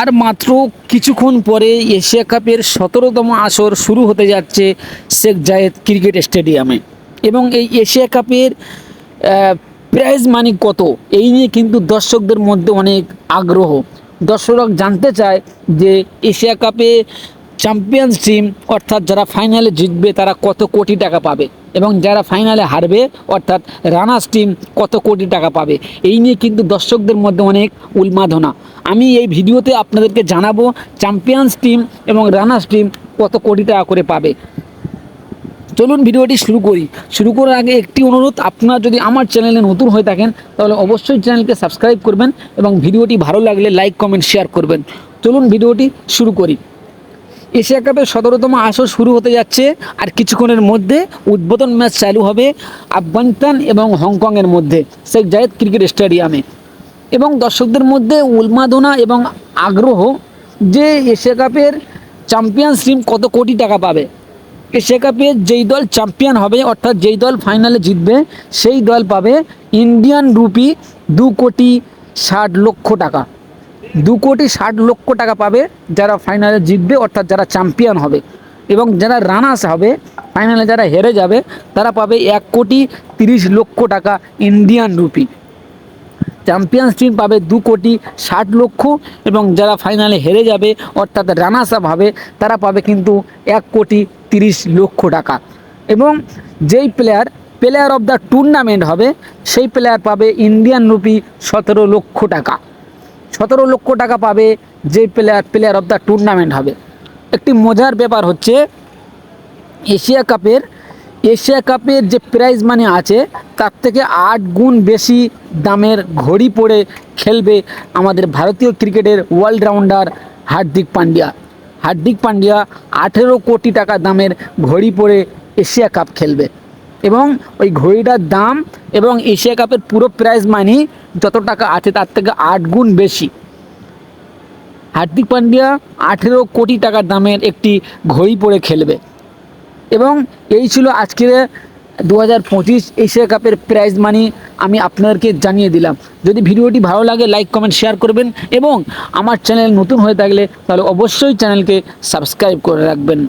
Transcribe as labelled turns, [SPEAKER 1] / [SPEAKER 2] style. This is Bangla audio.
[SPEAKER 1] আর মাত্র কিছুক্ষণ পরে এশিয়া কাপের সতেরোতম আসর শুরু হতে যাচ্ছে শেখ জায়েদ ক্রিকেট স্টেডিয়ামে। এবং এই এশিয়া কাপের প্রাইজ মানি কত? এই নিয়ে কিন্তু দর্শকদের মধ্যে অনেক আগ্রহ। দর্শক জানতে চায় যে এশিয়া কাপে চ্যাম্পিয়ন্স টিম অর্থাৎ যারা ফাইনালে জিতবে, তারা কত কোটি টাকা পাবে? এবং যারা ফাইনালে হারবে, অর্থাৎ রানার্স টিম কত কোটি টাকা পাবে? এই নিয়ে কিন্তু দর্শকদের মধ্যে অনেক উন্মাদনা। আমি এই ভিডিওতে আপনাদেরকে জানাব চ্যাম্পিয়ন্স টিম এবং রানার্স টিম কত কোটি টাকা করে পাবে। চলুন ভিডিওটি শুরু করি। শুরু করার আগে একটি অনুরোধ, আপনারা যদি আমার চ্যানেলে নতুন হয়ে থাকেন, তাহলে অবশ্যই চ্যানেলকে সাবস্ক্রাইব করবেন এবং ভিডিওটি ভালো লাগলে লাইক কমেন্ট শেয়ার করবেন। চলুন ভিডিওটি শুরু করি। এশিয়া কাপের সতেরোতম আসর শুরু হতে যাচ্ছে আর কিছুক্ষণের মধ্যে উদ্বোধন ম্যাচ চালু হবে আফগানিস্তান এবং হংকংয়ের মধ্যে, শেখ জায়েদ ক্রিকেট স্টেডিয়ামে। এবং দর্শকদের মধ্যে উন্মাদনা এবং আগ্রহ যে এশিয়া কাপের চ্যাম্পিয়ন্স টিম কত কোটি টাকা পাবে। এশিয়া কাপে যেই দল চ্যাম্পিয়ন হবে, অর্থাৎ যেই দল ফাইনালে জিতবে, সেই দল পাবে ইন্ডিয়ান রুপি দু কোটি ষাট লক্ষ টাকা। দু কোটি ষাট লক্ষ টাকা পাবে যারা ফাইনালে জিতবে, অর্থাৎ যারা চ্যাম্পিয়ন হবে। এবং যারা রানার্স হবে, ফাইনালে যারা হেরে যাবে, তারা পাবে এক কোটি তিরিশ লক্ষ টাকা ইন্ডিয়ান রুপি। চ্যাম্পিয়ন্স টিম পাবে দু কোটি ষাট লক্ষ এবং যারা ফাইনালে হেরে যাবে, অর্থাৎ রানার্স আপ হবে, তারা পাবে কিন্তু এক কোটি তিরিশ লক্ষ টাকা। এবং যেই player player of the tournament হবে, সেই প্লেয়ার পাবে ইন্ডিয়ান রুপি সতেরো লক্ষ টাকা। সতেরো লক্ষ টাকা পাবে যে player player of the tournament হবে। একটি মজার ব্যাপার হচ্ছে, এশিয়া কাপের এশিয়া কাপের যে প্রাইজ মানে আছে, তার থেকে আট গুণ বেশি দামের ঘড়ি পরে খেলবে আমাদের ভারতীয় ক্রিকেটের অলরাউন্ডার হার্দিক পান্ডিয়া। হার্দিক পান্ডিয়া আঠেরো কোটি টাকা দামের ঘড়ি পরে এশিয়া কাপ খেলবে। এবং ওই ঘড়িটার দাম এবং এশিয়া কাপের পুরো প্রাইজ মানি যত টাকা আছে তার থেকে আট গুণ বেশি। হার্দিক পান্ডিয়া আঠেরো কোটি টাকার দামের একটি ঘড়ি পরে খেলবে। এবং এই ছিল আজকের দু হাজার পঁচিশ এশিয়া কাপের প্রাইজ মানি আমি আপনাদেরকে জানিয়ে দিলাম। যদি ভিডিওটি ভালো লাগে লাইক কমেন্ট শেয়ার করবেন এবং আমার চ্যানেল নতুন হয়ে থাকলে তাহলে অবশ্যই চ্যানেলকে সাবস্ক্রাইব করে রাখবেন।